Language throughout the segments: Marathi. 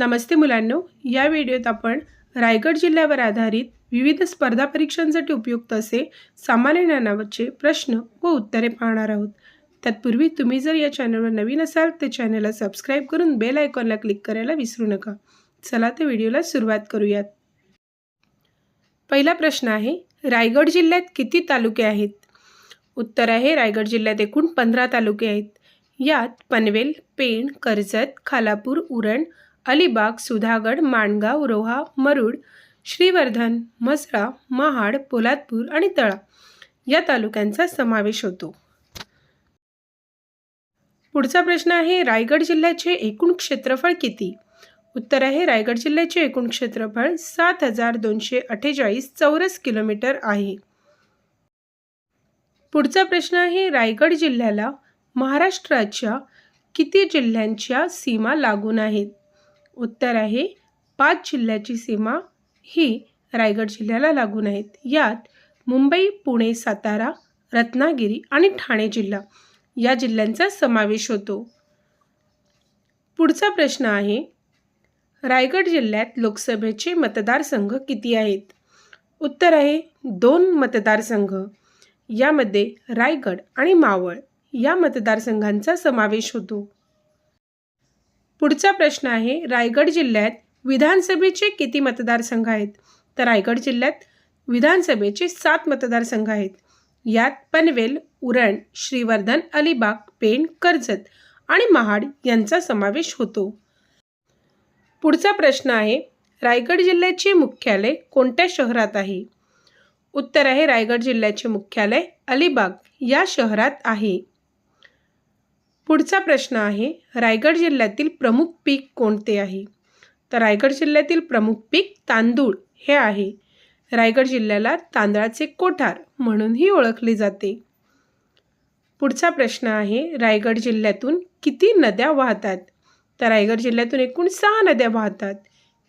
नमस्ते मुलांनो या व्हिडिओत आपण रायगड जिल्ह्यावर आधारित विविध स्पर्धा परीक्षांसाठी उपयुक्त असे सामान्य ज्ञानावरचे प्रश्न व उत्तरे पाहणार आहोत. तत्पूर्वी तुम्ही जर या चॅनलवर नवीन असाल तर चॅनलला सबस्क्राईब करून बेल आयकॉनला क्लिक करायला विसरू नका. चला तर व्हिडिओला सुरुवात करूयात. पहिला प्रश्न आहे रायगड जिल्ह्यात किती तालुके आहेत? उत्तर आहे रायगड जिल्ह्यात एकूण पंधरा तालुके आहेत. यात पनवेल पेण कर्जत खालापूर उरण अलिबाग सुधागड माणगाव रोहा मरुड श्रीवर्धन म्हसळा महाड पोलादपूर आणि तळा या तालुक्यांचा समावेश होतो. पुढचा प्रश्न आहे रायगड जिल्ह्याचे एकूण क्षेत्रफळ किती? उत्तर आहे रायगड जिल्ह्याचे एकूण क्षेत्रफळ सात हजार दोनशे अठ्ठेचाळीस चौरस किलोमीटर आहे. पुढचा प्रश्न आहे रायगड जिल्ह्याला महाराष्ट्राच्या किती जिल्ह्यांच्या सीमा लागून आहेत? उत्तर आहे पाच जिल्ह्याची सीमा ही रायगड जिल्ह्याला लागून आहेत. यात मुंबई पुणे सातारा रत्नागिरी आणि ठाणे जिल्हा या जिल्ह्यांचा समावेश होतो. पुढचा प्रश्न आहे रायगड जिल्ह्यात लोकसभेचे मतदारसंघ किती आहेत? उत्तर आहे दोन मतदारसंघ. यामध्ये रायगड आणि मावळ या मतदारसंघांचा समावेश होतो. पुढचा प्रश्न आहे रायगड जिल्ह्यात विधानसभेचे किती मतदारसंघ आहेत? तर रायगड जिल्ह्यात विधानसभेचे सात मतदारसंघ आहेत. यात पनवेल उरण श्रीवर्धन अलिबाग पेण कर्जत आणि महाड यांचा समावेश होतो. पुढचा प्रश्न आहे रायगड जिल्ह्याचे मुख्यालय कोणत्या शहरात आहे? उत्तर आहे रायगड जिल्ह्याचे मुख्यालय अलिबाग या शहरात आहे. पुढचा प्रश्न आहे रायगड जिल्ह्यातील प्रमुख पीक कोणते आहे? तर रायगड जिल्ह्यातील प्रमुख पीक तांदूळ हे आहे. रायगड जिल्ह्याला तांदळाचे कोठार म्हणूनही ओळखले जाते. पुढचा प्रश्न आहे रायगड जिल्ह्यातून किती नद्या वाहतात? तर रायगड जिल्ह्यातून एकूण सहा नद्या वाहतात.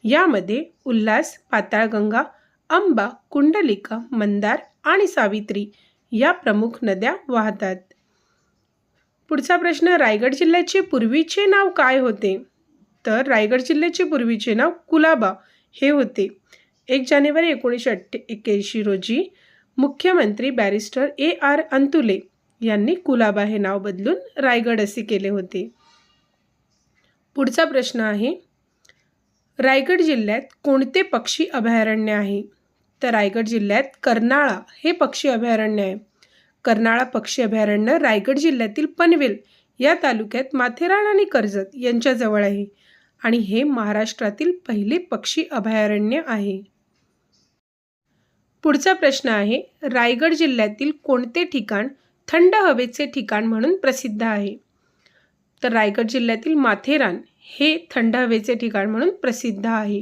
यामध्ये उल्हास पाताळगंगा अंबा कुंडलिका मंदार आणि सावित्री या प्रमुख नद्या वाहतात. पुढचा प्रश्न रायगड जिल्ह्याचे पूर्वीचे नाव काय होते? तर रायगड जिल्ह्याचे पूर्वीचे नाव कुलाबा हे होते. एक जानेवारी एकोणीसशे अठ्ठे एक्याऐंशी रोजी मुख्यमंत्री बॅरिस्टर ए आर अंतुले यांनी कुलाबा हे नाव बदलून रायगड असे केले होते. पुढचा प्रश्न आहे रायगड जिल्ह्यात कोणते पक्षी अभयारण्य आहे? तर रायगड जिल्ह्यात कर्नाळा हे पक्षी अभयारण्य आहे. कर्नाळा पक्षी अभयारण्य रायगड जिल्ह्यातील पनवेल या तालुक्यात माथेरान आणि कर्जत यांच्याजवळ आहे आणि हे महाराष्ट्रातील पहिले पक्षी अभयारण्य आहे. पुढचा प्रश्न आहे रायगड जिल्ह्यातील कोणते ठिकाण थंड हवेचे ठिकाण म्हणून प्रसिद्ध आहे? तर रायगड जिल्ह्यातील माथेरान हे थंड हवेचे ठिकाण म्हणून प्रसिद्ध आहे.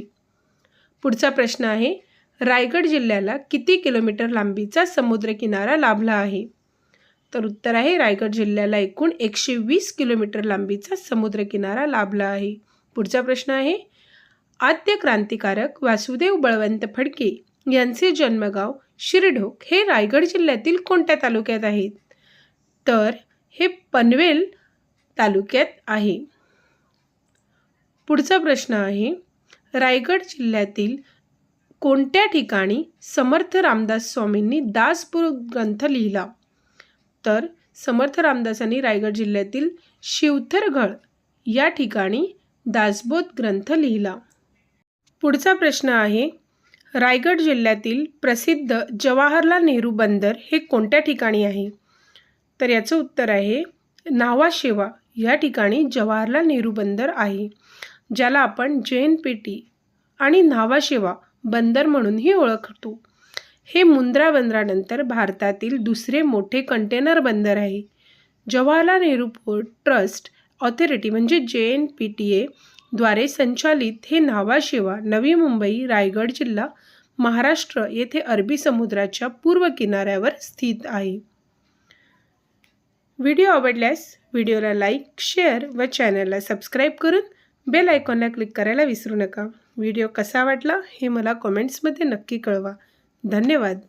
पुढचा प्रश्न आहे रायगड जिल्ह्याला किती किलोमीटर लांबीचा समुद्रकिनारा लाभला आहे? तर उत्तर आहे रायगड जिल्ह्याला एकूण एकशे वीस किलोमीटर लांबीचा समुद्रकिनारा लाभला आहे. पुढचा प्रश्न आहे आद्य क्रांतिकारक वासुदेव बळवंत फडके यांचे जन्मगाव शिरढोक हे रायगड जिल्ह्यातील कोणत्या तालुक्यात आहेत तर हे पनवेल तालुक्यात आहे. पुढचा प्रश्न आहे रायगड जिल्ह्यातील कोणत्या ठिकाणी समर्थ रामदास स्वामींनी दासपूर ग्रंथ लिहिला? तर समर्थ रामदासांनी रायगड जिल्ह्यातील शिवथरगड या ठिकाणी दासबोध ग्रंथ लिहिला. पुढचा प्रश्न आहे रायगड जिल्ह्यातील प्रसिद्ध जवाहरलाल नेहरू बंदर हे कोणत्या ठिकाणी आहे? तर याचं उत्तर आहे नावाशेवा या ठिकाणी जवाहरलाल नेहरू बंदर आहे ज्याला आपण जैन पी टी आणि न्हावाशेवा बंदर म्हणूनही ओळखतो हे मुंद्रा बंदरानंतर भारतातील दुसरे मोठे कंटेनर बंदर आहे. Jawaharlal Nehru port trust authority म्हणजे जे एन पी टी एद्वारे संचालित हे नावाशिवा नवी मुंबई रायगड जिल्हा महाराष्ट्र येथे अरबी समुद्राच्या पूर्व किनाऱ्यावर स्थित आहे. व्हिडिओ आवडल्यास व्हिडिओला लाईक शेअर व चॅनलला सबस्क्राईब करून बेल आयकॉनला क्लिक करायला विसरू नका. व्हिडिओ कसा वाटला हे मला कमेंट्समध्ये नक्की कळवा. धन्यवाद.